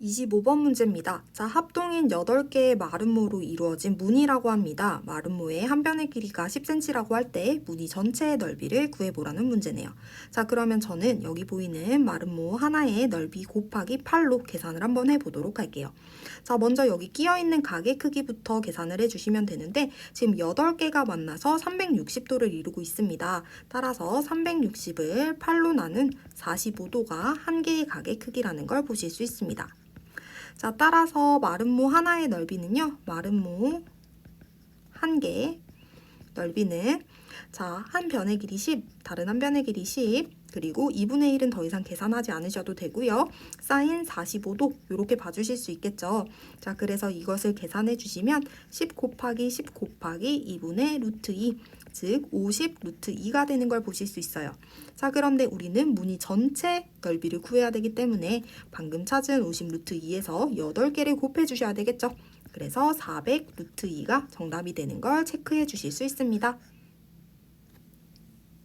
25번 문제입니다. 자, 합동인 8개의 마름모로 이루어진 문이라고 합니다. 마름모의 한 변의 길이가 10cm라고 할때 문이 전체의 넓이를 구해보라는 문제네요. 자, 그러면 저는 여기 보이는 마름모 하나의 넓이 곱하기 8로 계산을 한번 해보도록 할게요. 자, 먼저 여기 끼어있는 각의 크기부터 계산을 해주시면 되는데 지금 8개가 만나서 360도를 이루고 있습니다. 따라서 360을 8로 나눈 45도가 한 개의 각의 크기라는 걸 보실 수 있습니다. 자, 따라서 마름모 하나의 넓이는요. 마름모 한개 넓이는 자, 한 변의 길이 10, 다른 한 변의 길이 10, 그리고 2분의 1은 더 이상 계산하지 않으셔도 되고요. 사인 45도 이렇게 봐주실 수 있겠죠. 자, 그래서 이것을 계산해 주시면 10 곱하기 10 곱하기 2분의 루트 2, 즉 50 루트 2가 되는 걸 보실 수 있어요. 자, 그런데 우리는 무늬 전체 넓이를 구해야 되기 때문에 방금 찾은 50 루트 2에서 8개를 곱해 주셔야 되겠죠. 그래서 400 루트 2가 정답이 되는 걸 체크해 주실 수 있습니다.